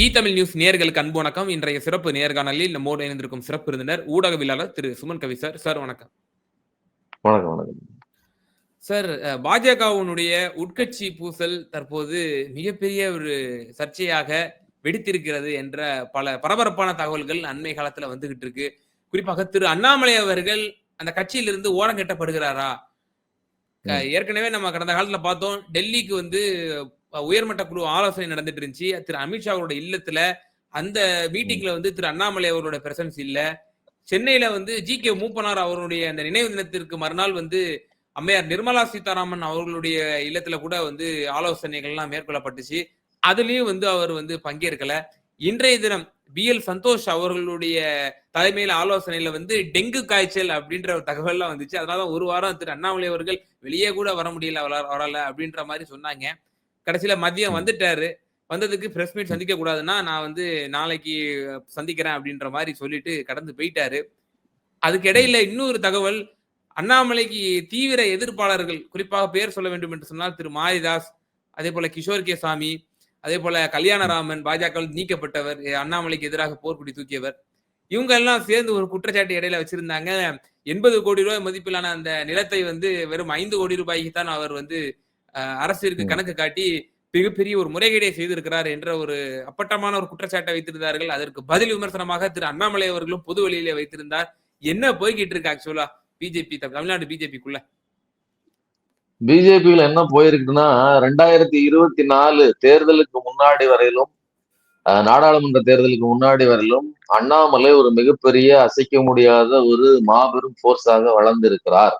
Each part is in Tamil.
ஈ தமிழ் நியூஸ் நேர்களுக்கு அன்பு வணக்கம். இன்றைய சிறப்பு நேர்காணலில் நம்மோடு இணைந்திருக்கும் சிறப்பு விருந்தினர் ஊடகவியலாளர் திரு சுமன் கவி சார். சார் வணக்கம். வணக்கம் வணக்கம். சார் பாஜகவினுடைய உட்கட்சி பூசல் தற்போது மிகப்பெரிய ஒரு சர்ச்சையாக வெடித்திருக்கிறது என்ற பல பரபரப்பான தகவல்கள் அண்மை காலத்துல வந்துகிட்டு இருக்கு. குறிப்பாக திரு அண்ணாமலை அவர்கள் அந்த கட்சியிலிருந்து ஓரம் கட்டப்படுகிறாரா? ஏற்கனவே நம்ம கடந்த காலத்துல பார்த்தோம் டெல்லிக்கு வந்து உயர்மட்ட குழு ஆலோசனை நடந்துட்டு இருந்துச்சு. திரு அமித்ஷா அவரோட இல்லத்துல அந்த மீட்டிங்ல வந்து திரு அண்ணாமலை அவரோட பிரசன்ஸ் இல்ல. சென்னையில வந்து ஜி கே மூப்பனார் அவருடைய அந்த நினைவு தினத்திற்கு மறுநாள் வந்து அம்மையார் நிர்மலா சீதாராமன் அவர்களுடைய இல்லத்துல கூட வந்து ஆலோசனைகள்லாம் மேற்கொள்ளப்பட்டுச்சு. அதுலயும் வந்து அவர் வந்து பங்கேற்கல. இன்றைய தினம் பி எல் சந்தோஷ் அவர்களுடைய தலைமையில ஆலோசனையில வந்து டெங்கு காய்ச்சல் அப்படின்ற ஒரு தகவல்லாம் வந்துச்சு. அதனால ஒரு வாரம் திரு அண்ணாமலை அவர்கள் வெளியே கூட வர முடியல அவரால் வரல அப்படின்ற மாதிரி சொன்னாங்க. கடைசியில மதியம் வந்துட்டாரு. வந்ததுக்கு பிரஸ் மீட் சந்திக்க கூடாதுன்னா நான் வந்து நாளைக்கு சந்திக்கிறேன் அப்படின்ற மாதிரி சொல்லிட்டு கடந்து போயிட்டாரு. அதுக்கு இடையில இன்னொரு தகவல் அண்ணாமலைக்கு தீவிர எதிர்ப்பாளர்கள் குறிப்பாக பெயர் சொல்ல வேண்டும் என்று சொன்னால் திரு மாரிதாஸ் அதே போல கிஷோர் கே சாமி அதே போல கல்யாணராமன் பாஜக நீக்கப்பட்டவர் அண்ணாமலைக்கு எதிராக போர்க்குடி தூக்கியவர். இவங்க எல்லாம் சேர்ந்து ஒரு குற்றச்சாட்டு இடையில வச்சிருந்தாங்க. எண்பது கோடி ரூபாய் மதிப்பிலான அந்த நிலத்தை வந்து வெறும் ஐந்து கோடி ரூபாய்க்கு தான் அவர் வந்து அரசிற்கு. கணக்கு காட்டி மிகப்பெரிய ஒரு முறைகேடை செய்திருக்கிறார் என்ற ஒரு அப்பட்டமான ஒரு குற்றச்சாட்டை வைத்திருந்தார்கள். அதற்கு பதில் விமர்சனமாக திரு அண்ணாமலை அவர்களும் பொது வெளியிலே வைத்திருந்தார். என்ன போய்கிட்டு இருக்கு ஆக்சுவலா பிஜேபி தமிழ்நாடு பிஜேபிக்குள்ள? பிஜேபியில என்ன போயிருக்குன்னா ரெண்டாயிரத்தி இருபத்தி நாலு தேர்தலுக்கு முன்னாடி வரையிலும் நாடாளுமன்ற தேர்தலுக்கு முன்னாடி வரையிலும் அண்ணாமலை ஒரு மிகப்பெரிய அசைக்க முடியாத ஒரு மாபெரும் போர்ஸாக வளர்ந்திருக்கிறார்.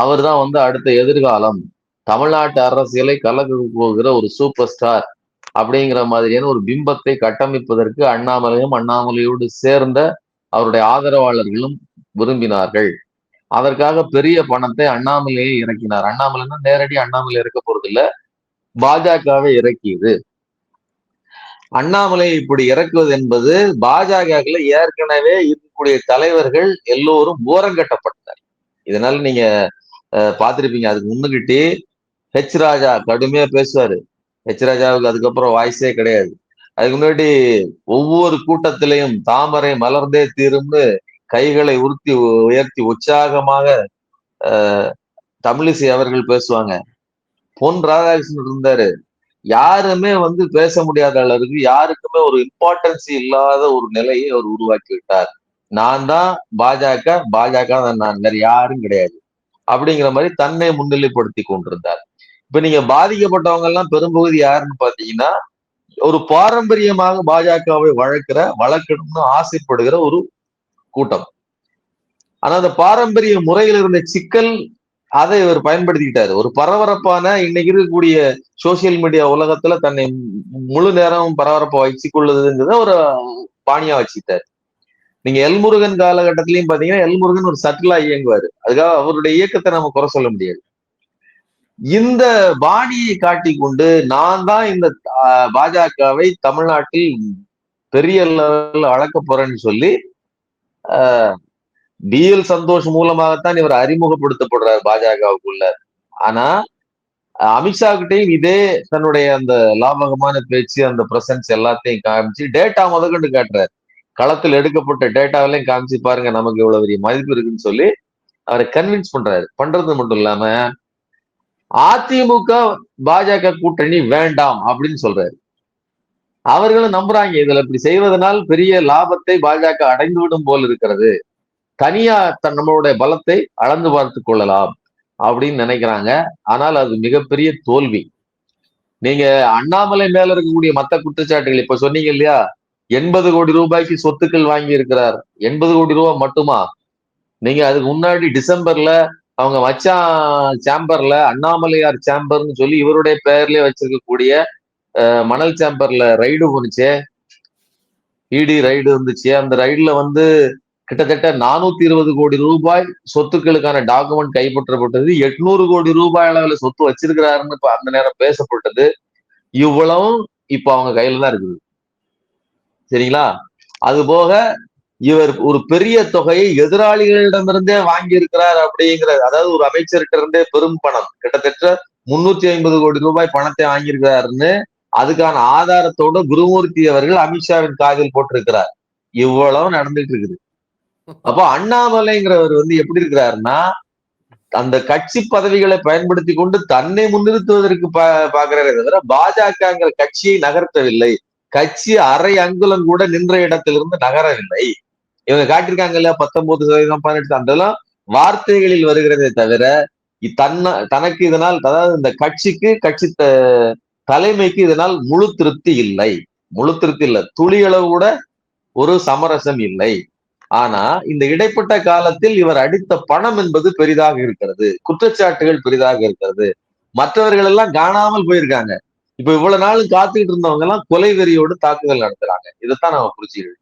அவர் தான் வந்து அடுத்த எதிர்காலம். தமிழ்நாட்டு அரசியலை கலக்க போகிற ஒரு சூப்பர் ஸ்டார் அப்படிங்கிற மாதிரியான ஒரு பிம்பத்தை கட்டமைப்பதற்கு அண்ணாமலையும் அண்ணாமலையோடு சேர்ந்த அவருடைய ஆதரவாளர்களும் விரும்பினார்கள். அதற்காக பெரிய பணத்தை அண்ணாமலையை இறக்கினார். அண்ணாமலைன்னா நேரடி அண்ணாமலை இறக்க போறது இல்ல பாஜகவை இறக்கியது. அண்ணாமலை இப்படி இறக்குவது என்பது பாஜகவில் ஏற்கனவே இருக்கக்கூடிய தலைவர்கள் எல்லோரும் ஓரங்கட்டப்பட்டனர் இதனால நீங்க அஹ், பார்த்திருப்பீங்க. அதுக்கு முன்னுக்கிட்டே ஹெச் ராஜா கடுமையா பேசுவாரு. ஹெச் ராஜாவுக்கு அதுக்கப்புறம் வாய்ஸே கிடையாது. அதுக்கு முன்னாடி ஒவ்வொரு கூட்டத்திலையும் தாமரை மலர்ந்தே தீரும்னு கைகளை உருத்தி உயர்த்தி உற்சாகமாக தமிழிசை அவர்கள் பேசுவாங்க. பொன் ராதாகிருஷ்ணன் இருந்தாரு. யாருமே வந்து பேச முடியாத அளவுக்கு யாருக்குமே ஒரு இம்பார்ட்டன்ஸ் இல்லாத ஒரு நிலையை அவர் உருவாக்கி விட்டார். நான் தான் பாஜக பாஜக தான் நான் வேற யாரும் கிடையாது. அப்படிங்கிற மாதிரி தன்னை முன்னிலைப்படுத்தி கொண்டிருந்தார். இப்ப நீங்க பாதிக்கப்பட்டவங்க எல்லாம் பெரும்பகுதி யாருன்னு பாத்தீங்கன்னா ஒரு பாரம்பரியமாக பாஜகவை வளர்க்கிற வளர்க்கணும்னு ஆசைப்படுகிற ஒரு கூட்டம். ஆனா அந்த பாரம்பரிய முறையில் இருந்த சிக்கல் அதை இவர் பயன்படுத்திக்கிட்டாரு. ஒரு பரபரப்பான இன்னைக்கு இருக்கக்கூடிய சோசியல் மீடியா உலகத்துல தன்னை முழு நேரம் பரபரப்பா வச்சுக் கொள்ளுதுங்கிறத ஒரு பாணியா வச்சுக்கிட்டாரு. நீங்க எல்முருகன் காலகட்டத்திலயும் பாத்தீங்கன்னா எல்முருகன் ஒரு சட்டிலா இயங்குவாரு. அதுக்காக அவருடைய இயக்கத்தை நம்ம குறை சொல்ல முடியாது. இந்த பாணியை காட்டி கொண்டு நான் தான் இந்த ஆஹ், பாஜகவை தமிழ்நாட்டில் பெரிய லெவலில் வளர்க்க போறேன்னு சொல்லி பிஎல் சந்தோஷ் மூலமாகத்தான் இவர் அறிமுகப்படுத்தப்படுறார் பாஜகவுக்குள்ள. ஆனா அமித்ஷா கிட்டையும் இதே தன்னுடைய அந்த லாபகமான பேச்சு அந்த பிரசன்ஸ் எல்லாத்தையும் காமிச்சு டேட்டா முதற்கொண்டு காட்டுறாரு. களத்தில் எடுக்கப்பட்ட டேட்டாவிலையும் காமிச்சு பாருங்க நமக்கு இவ்வளவு பெரிய மதிப்பு இருக்குன்னு சொல்லி அவரை கன்வின்ஸ் பண்றாரு. பண்றது மட்டும் இல்லாம அதிமுக பாஜக கூட்டணி வேண்டாம் அப்படின்னு சொல்றாரு. அவர்களும் நம்புறாங்க. இதுல இப்படி செய்வதனால் பெரிய லாபத்தை பாஜக அடைந்து விடும் போல் இருக்கிறது. தனியா தன் நம்மளுடைய பலத்தை அளந்து பார்த்து கொள்ளலாம் அப்படின்னு நினைக்கிறாங்க. ஆனால் அது மிகப்பெரிய தோல்வி. நீங்க அண்ணாமலை மேல இருக்கக்கூடிய மத்த குற்றச்சாட்டுகள் இப்ப சொன்னீங்க இல்லையா? எண்பது கோடி ரூபாய்க்கு சொத்துக்கள் வாங்கி இருக்கிறார் எண்பது கோடி ரூபாய் மட்டுமா? நீங்க அதுக்கு முன்னாடி டிசம்பர்ல அவங்க மச்சான் சேம்பர்ல அண்ணாமலையார் சேம்பர்னு சொல்லி இவருடைய பெயர்லயே வச்சிருக்கக்கூடிய மணல் சேம்பர்ல ரைடு போனுச்சே இடி ரைடு இருந்துச்சு. அந்த ரைடுல வந்து கிட்டத்தட்ட நானூத்தி இருபது கோடி ரூபாய் சொத்துக்களுக்கான டாக்குமெண்ட் கைப்பற்றப்பட்டது. எட்நூறு கோடி ரூபாய் அளவுல சொத்து வச்சிருக்கிறாருன்னு இப்ப அந்த நேரம் பேசப்பட்டது. இவ்வளவும் இப்ப அவங்க கையில தான் இருக்குது. சரிங்களா? அது போக இவர் ஒரு பெரிய தொகையை எதிராளிகளிடமிருந்தே வாங்கி இருக்கிறார் அப்படிங்கிற அதாவது ஒரு அமைச்சர்கிட்ட இருந்தே பெரும் பணம் கிட்டத்தட்ட முன்னூத்தி ஐம்பது கோடி ரூபாய் பணத்தை வாங்கியிருக்கிறாருன்னு அதுக்கான ஆதாரத்தோட குருமூர்த்தி அவர்கள் அமித்ஷாவின் காதில் போட்டிருக்கிறார். இவ்வளவு நடந்துட்டு இருக்குது அப்போ அண்ணாமலைங்கிறவர் வந்து எப்படி இருக்கிறாருன்னா அந்த கட்சி பதவிகளை பயன்படுத்தி கொண்டு தன்னை முன்னிறுத்துவதற்கு பா பாக்குறாரே தவிர பாஜகங்கிற கட்சியை நகர்த்தவில்லை. கட்சி அரை அங்குலம் கூட நின்ற இடத்திலிருந்து நகரவில்லை. இவங்க காட்டியிருக்காங்க இல்லையா? பத்தொன்பது சதவீதம் பதினெட்டு அதெல்லாம் வார்த்தைகளில் வருகிறதே தவிர தன்னை தன்ன தனக்கு இதனால் அதாவது இந்த கட்சிக்கு கட்சி தலைமைக்கு இதனால் முழு திருப்தி இல்லை. முழு திருப்தி இல்லை. துளியளவு கூட ஒரு சமரசம் இல்லை. ஆனா இந்த இடைப்பட்ட காலத்தில் இவர் அடித்த பணம் என்பது பெரிதாக இருக்கிறது. குற்றச்சாட்டுகள் பெரிதாக இருக்கிறது. மற்றவர்கள் எல்லாம் காணாமல் போயிருக்காங்க. இப்ப இவ்வளவு நாள் காத்துக்கிட்டு இருந்தவங்க எல்லாம் கொலை வெறியோடு தாக்குதல் நடத்துறாங்க. இதைத்தான் நம்ம புரிஞ்சுக்கணும்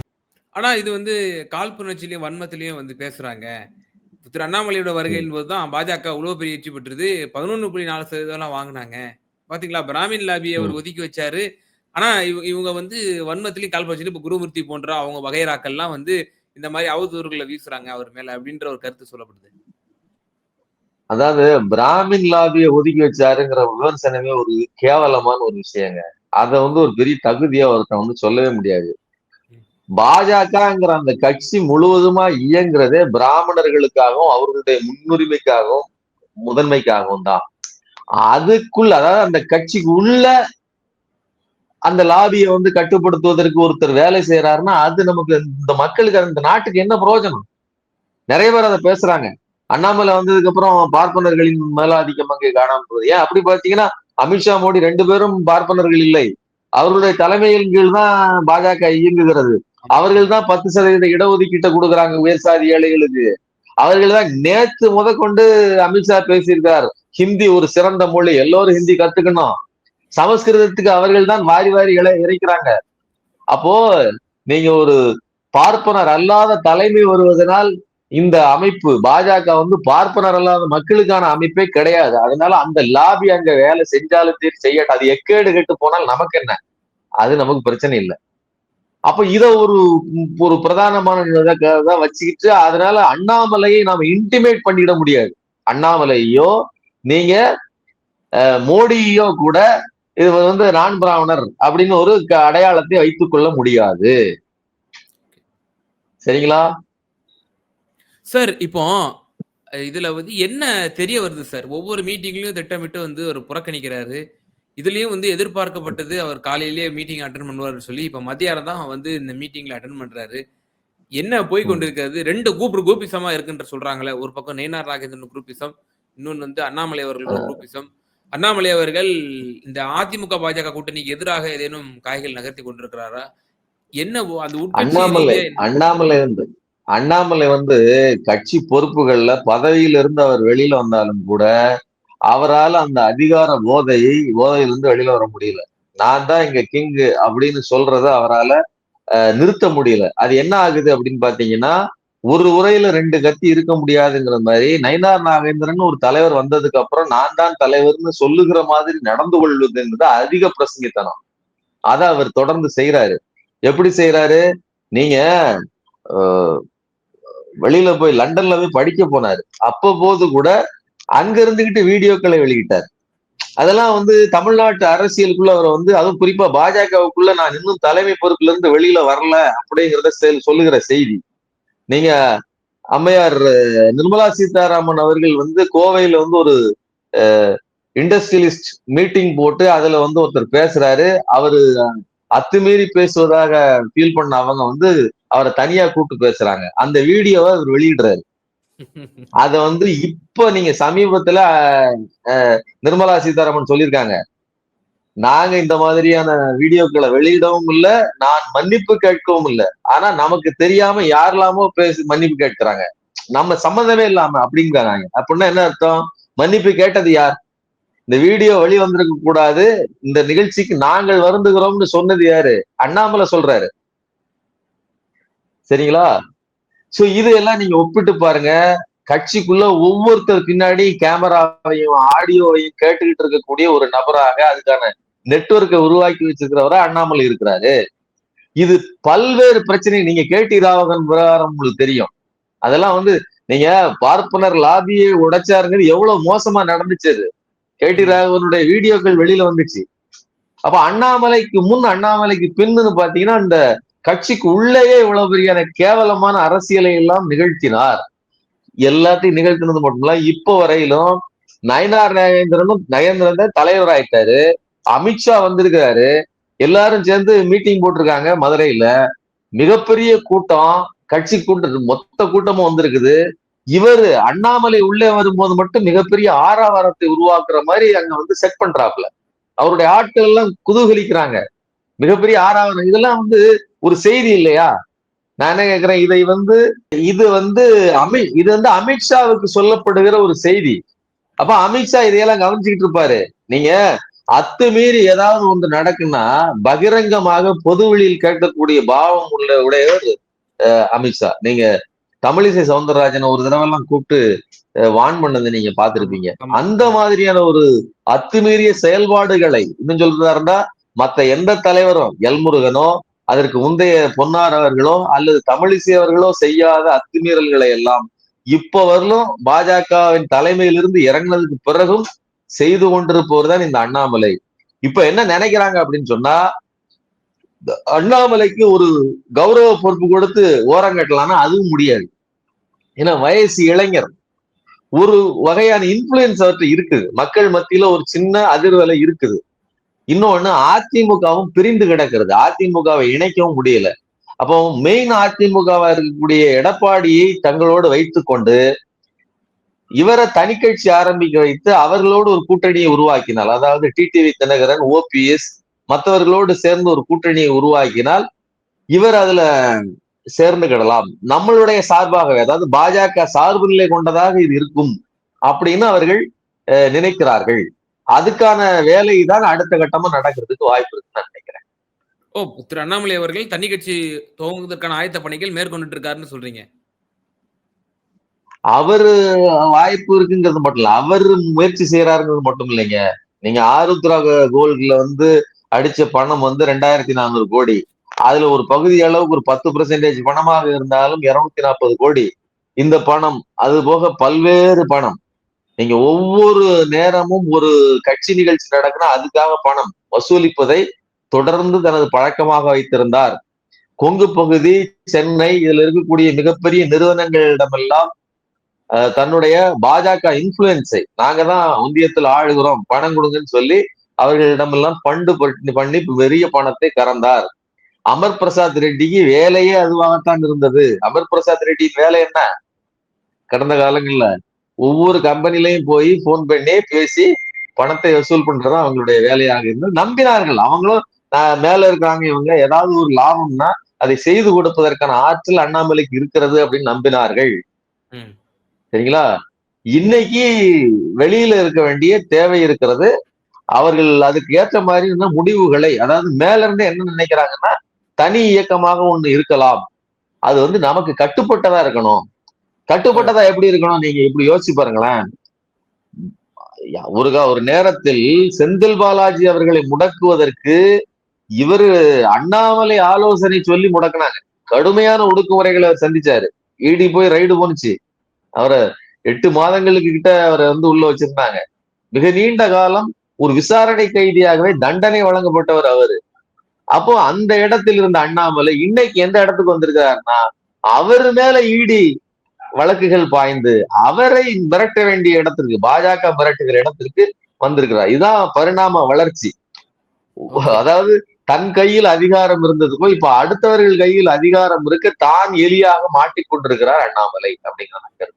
ஆனா இது வந்து காழ்ப்புணர்ச்சியிலயும் வன்மத்திலயும் வந்து பேசுறாங்க. திரு அண்ணாமலையோட வருகையின் போதுதான் பாஜக இவ்வளவு பெரிய வெற்றி பெற்றது. பதினொன்னு புள்ளி நாலு சதவீதம் எல்லாம் வாங்கினாங்க. பாத்தீங்களா? பிராமின் லாபியை அவர் ஒதுக்கி வச்சாரு. ஆனா இவ- இவங்க வந்து வன்மத்திலயும் காழ்ப்புணர்ச்சியில இப்ப குருமூர்த்தி போன்ற அவங்க வகைராக்கள்லாம் வந்து இந்த மாதிரி அவதூறுகளை வீசுறாங்க அவர் மேல அப்படின்ற ஒரு கருத்து சொல்லப்படுது. அதாவது பிராமின் லாபியை ஒதுக்கி வச்சாருங்கிற விமர்சனமே ஒரு கேவலமான ஒரு விஷயங்க. அதை வந்து ஒரு பெரிய தகுதியா ஒருத்தன் வந்து சொல்லவே முடியாது. பாஜகங்கிற அந்த கட்சி முழுவதுமா இயங்குறதே பிராமணர்களுக்காகவும் அவர்களுடைய முன்னுரிமைக்காகவும் முதன்மைக்காகவும் தான். அதுக்குள்ள அதாவது அந்த கட்சிக்கு உள்ள அந்த லாபியை வந்து கட்டுப்படுத்துவதற்கு ஒருத்தர் வேலை செய்யறாருன்னா அது நமக்கு இந்த மக்களுக்கு அந்த நாட்டுக்கு என்ன பிரயோஜனம் நிறைய பேர் அதை பேசுறாங்க. அண்ணாமலை வந்ததுக்கு அப்புறம் பார்ப்பனர்களின் மேலாதிக்கம் அங்கே காணாமல் போகுது. ஏன் அப்படி பாத்தீங்கன்னா அமித்ஷா மோடி ரெண்டு பேரும் பார்ப்பனர்கள் இல்லை. அவர்களுடைய தலைமையின் கீழ் தான் பாஜக இயங்குகிறது. அவர்கள் தான் பத்து சதவீத இடஒதுக்கீட்டை கொடுக்குறாங்க உயர் சாதி ஏழைகளுக்கு. அவர்கள் தான் நேத்து முதற்கொண்டு அமித்ஷா பேசியிருக்கார் ஹிந்தி ஒரு சிறந்த மொழி எல்லோரும் ஹிந்தி கத்துக்கணும். சமஸ்கிருதத்துக்கு அவர்கள் தான் வாரி வாரி இலை இறைக்கிறாங்க. அப்போ நீங்க ஒரு பார்ப்பனர் அல்லாத தலைமை வருவதனால் இந்த அமைப்பு பாஜக வந்து பார்ப்பனர் அல்லாத மக்களுக்கான அமைப்பே கிடையாது. அதனால அந்த லாபி அங்க வேலை செஞ்சாலும் செய்யட்டும். அது எக்கேடு கெட்டு போனால் நமக்கு என்ன? அது நமக்கு பிரச்சனை இல்லை. அப்ப இத ஒரு ஒரு பிரதானமான தான் வச்சுக்கிட்டு அதனால அண்ணாமலையை நாம இன்டிமேட் பண்ணிட முடியாது. அண்ணாமலையோ நீங்க மோடியோ கூட இது வந்து நான் பிராமணர் அப்படின்னு ஒரு க- அடையாளத்தை வைத்துக் கொள்ள முடியாது. சரிங்களா? சார் இப்போ இதுல வந்து என்ன தெரிய வருது சார் ஒவ்வொரு மீட்டிங்லயும் திட்டமிட்டு வந்து ஒரு புறக்கணிக்கிறாரு. இதுலயும் வந்து எதிர்பார்க்கப்பட்டது அவர் காலையிலேயே மீட்டிங் அட்டன் பண்ணுவாருன்னு சொல்லி இப்ப மத்தியானம் தான் வந்து இந்த மீட்டிங்ல அட்டன் பண்றாரு. என்ன போய் கொண்டிருக்கிறது? ரெண்டு கூப்பு குரூப்பிசமா இருக்குன்ற சொல்றாங்களே. ஒரு பக்கம் நெய்னார் நாகேந்திரன் குரூப்பிசம் இன்னொன்னு வந்து அண்ணாமலை அவர்களோட குரூப்பிசம் அண்ணாமலை அவர்கள் இந்த அதிமுக பாஜக கூட்டணிக்கு எதிராக ஏதேனும் காய்கள் நகர்த்தி கொண்டிருக்கிறாரா? என்ன உட்கட்சி அண்ணாமலை அண்ணாமலை வந்து அண்ணாமலை வந்து கட்சி பொறுப்புகள்ல பதவியில இருந்து அவர் வெளியில வந்தாலும் கூட அவரால் அந்த அதிகார போதையை போதையிலிருந்து வெளியில வர முடியல. நான் தான் இங்க கிங்கு அப்படின்னு சொல்றத அவரால அஹ், நிறுத்த முடியல. அது என்ன ஆகுது அப்படின்னு பாத்தீங்கன்னா ஒரு உரையில ரெண்டு கத்தி இருக்க முடியாதுங்கிற மாதிரி நயினார் நாகேந்திரன் ஒரு தலைவர் வந்ததுக்கு அப்புறம் நான் தான் தலைவர்னு சொல்லுகிற மாதிரி நடந்து கொள்வது அதிக பிரசங்கித்தனம். அதை அவர் தொடர்ந்து செய்யறாரு எப்படி செய்யறாரு நீங்க வெளியில போய் லண்டன்ல போய் படிக்க போனாரு. அப்ப போது கூட அங்க இருந்துகிட்டு வீடியோக்களை வெளியிட்டார். அதெல்லாம் வந்து தமிழ்நாட்டு அரசியலுக்குள்ள அவர் வந்து அதுவும் குறிப்பா பாஜகவுக்குள்ள நான் இன்னும் தலைமை பொறுப்புல இருந்து வெளியில வரல அப்படிங்கிறத செயல் சொல்லுகிற செய்தி. நீங்க அம்மையார் நிர்மலா சீதாராமன் அவர்கள் வந்து கோவையில வந்து ஒரு இண்டஸ்ட்ரியலிஸ்ட் மீட்டிங் போட்டு அதுல வந்து ஒருத்தர் பேசுறாரு. அவரு அத்துமீறி பேசுவதாக ஃபீல் பண்ண அவங்க வந்து அவரை தனியா கூப்பிட்டு பேசுறாங்க. அந்த வீடியோவை அவர் வெளியிடுறாரு. அத வந்து இப்ப நீங்க சமீபத்துல நிர்மலா சீதாராமன் சொல்லியிருக்காங்க நாங்க இந்த மாதிரியான வீடியோக்களை வெளியிடவும் இல்ல நான் மன்னிப்பு கேட்கவும் இல்ல. ஆனா நமக்கு தெரியாம யாரெல்லாமோ பேசி மன்னிப்பு கேட்கிறாங்க. நம்ம சம்மந்தமே இல்லாம அப்படிங்கிறாங்க. அப்படின்னா என்ன அர்த்தம்? மன்னிப்பு கேட்டது யார்? இந்த வீடியோ வெளி வந்திருக்க கூடாது. இந்த நிகழ்ச்சிக்கு நாங்கள் வருந்துகிறோம்னு சொன்னது யாரு? அண்ணாமலை சொல்றாரு. சரிங்களா? சோ இது எல்லாம் நீங்க ஒப்பிட்டு பாருங்க. கட்சிக்குள்ள ஒவ்வொருத்தர் பின்னாடி கேமராவையும் ஆடியோவையும் கேட்டுக்கிட்டு இருக்கக்கூடிய ஒரு நபராக அதுக்கான நெட்வொர்க்கை உருவாக்கி வச்சிருக்கிறவரா அண்ணாமலை இருக்கிறாரு. இது பல்வேறு பிரச்சனை நீங்க கேடி ராவகன் விவகாரம் உங்களுக்கு தெரியும். அதெல்லாம் வந்து நீங்க பார்ப்பனர் லாபியை உடைச்சாருங்கிறது எவ்வளவு மோசமா நடந்துச்சு அது. கேடி ராகவனுடைய வீடியோக்கள் வெளியில வந்துச்சு. அப்ப அண்ணாமலைக்கு முன் அண்ணாமலைக்கு பின்னு பாத்தீங்கன்னா அந்த கட்சிக்கு உள்ளேயே இவ்வளவு பெரிய கேவலமான அரசியலை எல்லாம் நிகழ்த்தினார். எல்லாத்தையும் நிகழ்த்தினது மட்டும் இல்ல இப்போ வரையிலும் நயனார் நகேந்திரனும் நயேந்திரன் தலைவர் ஆயிட்டாரு அமித்ஷா வந்திருக்கிறாரு. எல்லாரும் சேர்ந்து மீட்டிங் போட்டிருக்காங்க மதுரையில. மிகப்பெரிய கூட்டம் கட்சி கூட்டம் மொத்த கூட்டமும் வந்திருக்குது. இவரு அண்ணாமலை உள்ளே வரும்போது மட்டும் மிகப்பெரிய ஆறாவாரத்தை உருவாக்குற மாதிரி அங்க வந்து செட் பண்றாப்ல அவருடைய ஆட்கள் எல்லாம் குதூகலிக்கிறாங்க. மிகப்பெரிய ஆறாவரம் இதெல்லாம் வந்து ஒரு செய்தி இல்லையா? நான் என்ன கேக்குறேன் இதை வந்து இது வந்து அமி இது வந்து அமித்ஷாவுக்கு சொல்லப்படுகிற ஒரு செய்தி. அப்ப அமித்ஷா இதையெல்லாம் கவனிச்சுக்கிட்டு இருப்பாரு. நீங்க அத்துமீறி ஏதாவது ஒன்று நடக்குன்னா பகிரங்கமாக பொதுவெளியில் கேட்கக்கூடிய பாவம் உள்ள உடையவர் அமித்ஷா நீங்க தமிழிசை சவுந்தரராஜன் ஒரு தடவை எல்லாம் கூப்பிட்டு வான் பண்ணதை நீங்க பார்த்திருப்பீங்க. ஆமா. அந்த மாதிரியான ஒரு அத்துமீறிய செயல்பாடுகளை இன்னும் சொல்றதா மற்ற மத்த எந்த தலைவரும் எல்முருகனோ அதற்கு முந்தைய பொன்னார் அவர்களோ அல்லது தமிழிசை அவர்களோ செய்யாத அத்துமீறல்களை எல்லாம் இப்ப வரலும் பாஜகவின் தலைமையிலிருந்து இறங்கினதுக்கு பிறகும் செய்து கொண்டிருப்பவர் தான் இந்த அண்ணாமலை. இப்ப என்ன நினைக்கிறாங்க அப்படின்னு சொன்னா அண்ணாமலைக்கு ஒரு கௌரவ பொறுப்பு கொடுத்து ஓரங்கட்டலாம்னா அதுவும் முடியாது. ஏன்னா வயசு இளைஞர். ஒரு வகையான இன்ஃபுளுயன்ஸ் அவர்கிட்ட இருக்குது. மக்கள் மத்தியில ஒரு சின்ன அதிர்வலை இருக்குது. இன்னொன்னு அதிமுகவும் பிரிந்து கிடக்கிறது. அதிமுகவை இணைக்கவும் முடியல. அப்போ மெயின் அதிமுகவா இருக்கக்கூடிய எடப்பாடியை தங்களோடு வைத்துக்கொண்டு இவரை தனிக்கட்சி ஆரம்பிக்க வைத்து அவர்களோடு ஒரு கூட்டணியை உருவாக்கினால் அதாவது டிடிவி தினகரன் ஓபிஎஸ் மற்றவர்களோடு சேர்ந்து ஒரு கூட்டணியை உருவாக்கினால் இவர் அதுல சேர்ந்துகிடலாம். நம்மளுடைய சார்பாகவே அதாவது பாஜக சார்பு நிலை கொண்டதாக இது இருக்கும் அப்படின்னு அவர்கள் அஹ், நினைக்கிறார்கள். அதுக்கான வேலை தான் அடுத்த கட்டமா நடக்கிறதுக்கு வாய்ப்பு இருக்குன்னு நான் நினைக்கிறேன். ஓ திரு அண்ணாமலை அவர்கள் தனி கட்சி துவங்குவதற்கான ஆயத்த பணிகள் மேற்கொண்டுட்டு இருக்காருன்னு சொல்றீங்க. அவரு வாய்ப்பு இருக்குங்கிறது மட்டும் இல்ல அவர் முயற்சி செய்யறாருங்கிறது மட்டும் இல்லைங்க. நீங்க ஆருத்ரா கோல்ட்ல வந்து அடிச்ச பணம் வந்து ரெண்டாயிரத்தி நானூறு கோடி. அதுல ஒரு பகுதி அளவுக்கு ஒரு பத்து பெர்சன்டேஜ் பணமாக இருந்தாலும் இருநூத்தி நாற்பது கோடி. இந்த பணம் அது போக பல்வேறு பணம். நீங்க ஒவ்வொரு நேரமும் ஒரு கட்சி நிகழ்ச்சி நடக்குன்னா அதுக்காக பணம் வசூலிப்பதை தொடர்ந்து தனது பழக்கமாக வைத்திருந்தார். கொங்கு பகுதி சென்னை இதுல இருக்கக்கூடிய மிகப்பெரிய நிறுவனங்களிடமெல்லாம் அஹ், தன்னுடைய பாஜக இன்ஃபுளுன்ஸை நாங்க தான் ஒந்தியத்தில் ஆளுகிறோம் பணம் கொடுங்கன்னு சொல்லி அவர்களிடமெல்லாம் பண்டு பட்டு- பண்ணி பெரிய பணத்தை கறந்தார். அமர் பிரசாத் ரெட்டிக்கு வேலையே அதுவாகத்தான் இருந்தது. அமர் பிரசாத் ரெட்டியின் வேலை என்ன? கடந்த காலங்கள்ல ஒவ்வொரு கம்பெனிலையும் போய் போன் பண்ணி பேசி பணத்தை வசூல் பண்றது அவங்களுடைய வேலையாக இருந்து நம்பினார்கள். அவங்களும் மேல இருக்காங்க இவங்க. ஏதாவது ஒரு லாபம்னா அதை செய்து கொடுப்பதற்கான ஆற்றல் அண்ணாமலைக்கு இருக்கிறது அப்படின்னு நம்பினார்கள். சரிங்களா? இன்னைக்கு வெளியில இருக்க வேண்டிய தேவை இருக்கிறது. அவர்கள் அதுக்கு ஏற்ற மாதிரி முடிவுகளை அதாவது மேல இருந்து என்ன நினைக்கிறாங்கன்னா தனி இயக்கமாக ஒண்ணு இருக்கலாம். அது வந்து நமக்கு கட்டுப்பட்டதா இருக்கணும். கட்டுப்பட்டதா எப்படி இருக்கணும்? நீங்க இப்படி யோசிச்சு பாருங்களேன். ஒரு ஒரு நேரத்தில் செந்தில் பாலாஜி அவர்களை முடக்குவதற்கு இவரு அண்ணாமலை ஆலோசனை சொல்லி முடக்குனாங்க கடுமையான ஒடுக்குமுறைகளை அவர் சந்திச்சாரு. இடி போய் ரைடு போனுச்சு. அவரை எட்டு மாதங்களுக்கு கிட்ட அவரை வந்து உள்ள வச்சிருந்தாங்க. மிக நீண்ட காலம் ஒரு விசாரணை கைதியாகவே தண்டனை வழங்கப்பட்டவர் அவரு. அப்போ அந்த இடத்தில் இருந்த அண்ணாமலை இன்னைக்கு எந்த இடத்துக்கு வந்திருக்காருன்னா அவர் மேல ஈடி வழக்குகள் பாய்ந்து அவரை மிரட்ட வேண்டிய இடத்திற்கு பாஜக மிரட்டுகிற இடத்திற்கு வந்திருக்கிறார். இதுதான் பரிணாம வளர்ச்சி. அதாவது தன் கையில் அதிகாரம் இருந்ததுக்கோ இப்ப அடுத்தவர்கள் கையில் அதிகாரம் இருக்க தான் எலியாக மாட்டிக்கொண்டிருக்கிறார் அண்ணாமலை அப்படிங்கிற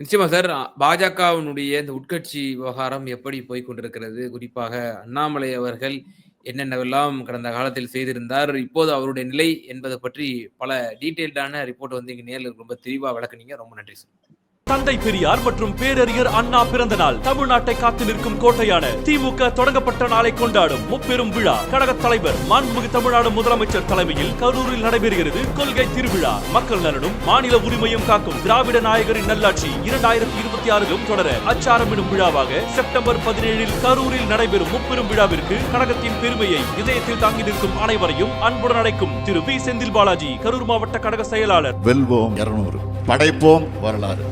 நிச்சயமா சார் பாஜகவினுடைய இந்த உட்கட்சி விவகாரம் எப்படி போய் கொண்டிருக்கிறது? குறிப்பாக அண்ணாமலை அவர்கள் என்னென்னவெல்லாம் கடந்த காலத்தில் செய்திருந்தார் இப்போது அவருடைய நிலை என்பதை பற்றி பல டீட்டெயில்டான ரிப்போர்ட் வந்து இங்கே நேரில் ரொம்ப தெளிவா விளக்குனீங்க. ரொம்ப நன்றி சார். தந்தை பெரியார் மற்றும் பேரறிஞர் அண்ணா பிறந்த நாள் தமிழ்நாட்டை காத்து நிற்கும் கோட்டையான திமுக தொடங்கப்பட்ட நாளை கொண்டாடும் முப்பெரும் விழா. கழக தலைவர் மாண்புமிகு தமிழ்நாடு முதலமைச்சர் தலைமையில் கரூரில் நடைபெறுகிறது கொள்கை திருவிழா. மக்கள் நலனும் மாநில உரிமையும் காக்கும் திராவிட நாயகரின் நல்லாட்சி இரண்டாயிரத்தி இருபத்தி ஆறிலும் தொடர அச்சாரமிடும் விழாவாக செப்டம்பர் பதினேழில் கரூரில் நடைபெறும் முப்பெரும் விழாவிற்கு கழகத்தின் பெருமையை இதயத்தில் தாங்கி நிற்கும் அனைவரையும் அன்புடன் அழைக்கும் திரு வி செந்தில் பாலாஜி கரூர் மாவட்ட கழக செயலாளர். வெல்வோம் இருநூறு. படைப்போம் வரலாறு.